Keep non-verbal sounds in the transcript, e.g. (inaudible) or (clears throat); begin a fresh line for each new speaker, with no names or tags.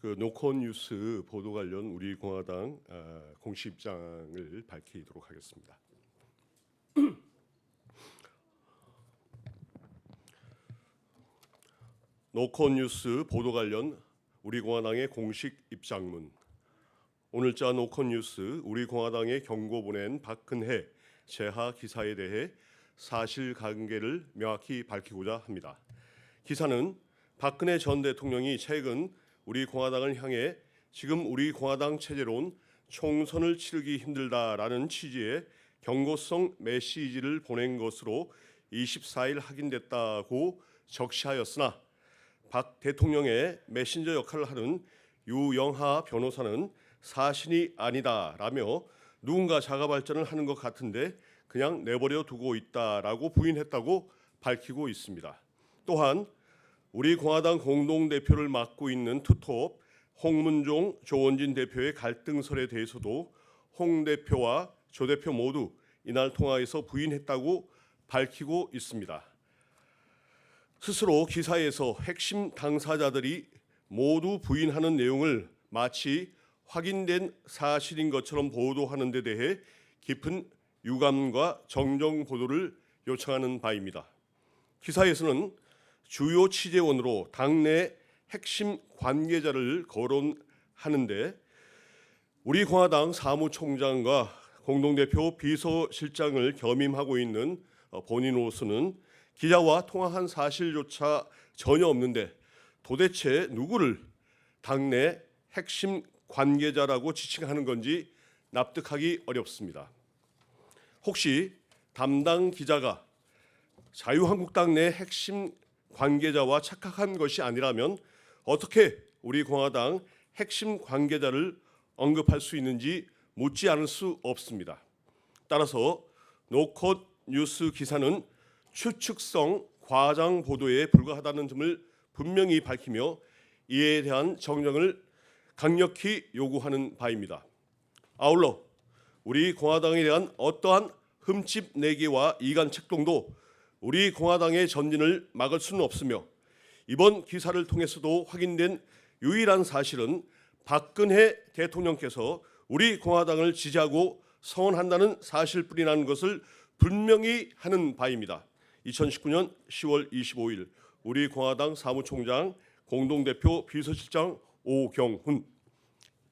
그 노컷 뉴스 보도 관련 우리 공화당 아, 공식 입장을 밝히도록 하겠습니다. (clears throat) 노컷 뉴스 보도 관련 우리 공화당의 공식 입장문. 오늘자 노컷 뉴스 우리 공화당에 경고 보낸 박근혜 재하 기사에 대해 사실관계를 명확히 밝히고자 합니다. 기사는 박근혜 전 대통령이 최근 우리 공화당을 향해 지금 우리 공화당 체제론 총선을 치르기 힘들다라는 취지의 경고성 메시지를 보낸 것으로 24일 확인됐다고 적시하였으나 박 대통령의 메신저 역할을 하는 유영하 변호사는 사실이 아니다라며 누군가 자가 발전을 하는 것 같은데 그냥 내버려 두고 있다라고 부인했다고 밝히고 있습니다. 또한 우리 공화당 공동 대표를 맡고 있는 투톱 홍문종 조원진 대표의 갈등설에 대해서도 홍 대표와 조 대표 모두 이날 통화에서 부인했다고 밝히고 있습니다. 스스로 기사에서 핵심 당사자들이 모두 부인하는 내용을 마치 확인된 사실인 것처럼 보도하는 데 대해 깊은 유감과 정정 보도를 요청하는 바입니다. 기사에서는 주요 취재원으로 당내 핵심 관계자를 거론하는데 우리 공화당 사무총장과 공동대표 비서실장을 겸임하고 있는 어, 본인으로서는 기자와 통화한 사실조차 전혀 없는데 도대체 누구를 당내 핵심 관계자라고 지칭하는 건지 납득하기 어렵습니다. 혹시 담당 기자가 자유한국당 내 핵심 관계자와 착각한 것이 아니라면 어떻게 우리 공화당 핵심 관계자를 언급할 수 있는지 묻지 않을 수 없습니다. 따라서 노컷 뉴스 기사는 추측성 과장 보도에 불과하다는 점을 분명히 밝히며 이에 대한 정정을 강력히 요구하는 바입니다. 아울러 우리 공화당에 대한 어떠한 흠집 내기와 이간 책동도 우리 공화당의 전진을 막을 수는 없으며 이번 기사를 통해서도 확인된 유일한 사실은 박근혜 대통령께서 우리 공화당을 지지하고 성원한다는 사실뿐이라는 것을 분명히 하는 바입니다. 2019년 10월 25일 우리 공화당 사무총장 공동대표 비서실장 오경훈